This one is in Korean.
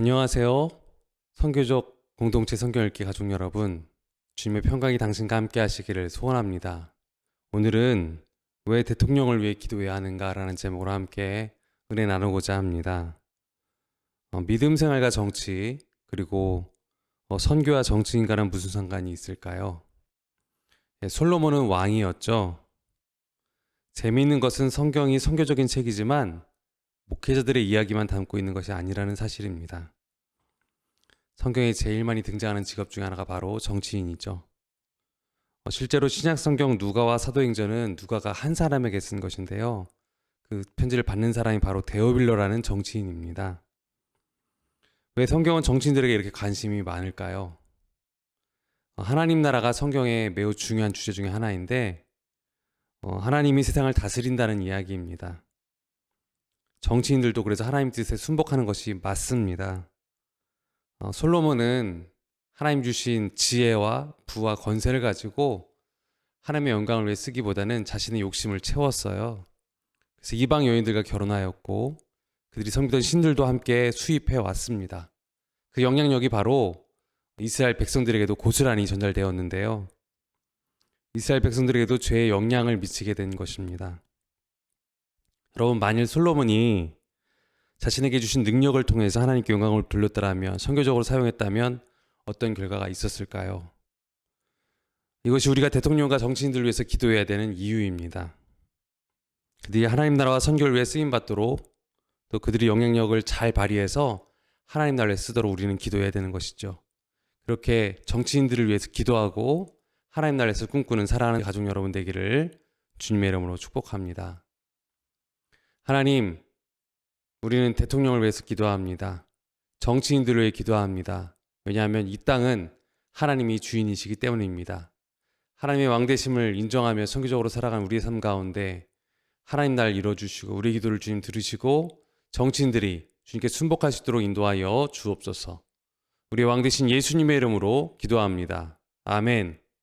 안녕하세요. 선교적 공동체 성경 읽기 가족 여러분, 주님의 평강이 당신과 함께 하시기를 소원합니다. 오늘은 왜 대통령을 위해 기도해야 하는가라는 제목으로 함께 은혜 나누고자 합니다. 어, 믿음 생활과 정치, 그리고 어, 선교와 정치인과는 무슨 상관이 있을까요? 예, 솔로몬은 왕이었죠. 재미있는 것은 성경이 선교적인 책이지만 목회자들의 이야기만 담고 있는 것이 아니라는 사실입니다. 성경에 제일 많이 등장하는 직업 중에 하나가 바로 정치인이죠. 어, 실제로 신약 성경 누가와 사도행전은 누가가 한 사람에게 쓴 것인데요. 그 편지를 받는 사람이 바로 데오빌러라는 정치인입니다. 왜 성경은 정치인들에게 이렇게 관심이 많을까요? 어, 하나님 나라가 성경의 매우 중요한 주제 중에 하나인데 어, 하나님이 세상을 다스린다는 이야기입니다. 정치인들도 그래서 하나님 뜻에 순복하는 것이 맞습니다. 어, 솔로몬은 하나님 주신 지혜와 부와 권세를 가지고 하나님의 영광을 위해 쓰기보다는 자신의 욕심을 채웠어요. 그래서 이방 여인들과 결혼하였고 그들이 섬기던 신들도 함께 수입해 왔습니다. 그 영향력이 바로 이스라엘 백성들에게도 고스란히 전달되었는데요. 이스라엘 백성들에게도 죄의 영향을 미치게 된 것입니다. 여러분 만일 솔로몬이 자신에게 주신 능력을 통해서 하나님께 영광을 돌렸더라면 선교적으로 사용했다면 어떤 결과가 있었을까요? 이것이 우리가 대통령과 정치인들을 위해서 기도해야 되는 이유입니다. 그들이 하나님 나라와 선교를 위해 쓰임 받도록 또 그들이 영향력을 잘 발휘해서 하나님 나라에 쓰도록 우리는 기도해야 되는 것이죠. 그렇게 정치인들을 위해서 기도하고 하나님 나라에서 꿈꾸는 사랑하는 가족 여러분 되기를 주님의 이름으로 축복합니다. 하나님, 우리는 대통령을 위해서 기도합니다. 정치인들을 위해 기도합니다. 왜냐하면 이 땅은 하나님이 주인이시기 때문입니다. 하나님의 왕대심을 인정하며 성교적으로 살아가는 우리의 삶 가운데 하나님 날 이뤄주시고 우리 기도를 주님 들으시고 정치인들이 주님께 순복할 수 있도록 인도하여 주옵소서. 우리의 왕 대신 예수님의 이름으로 기도합니다. 아멘.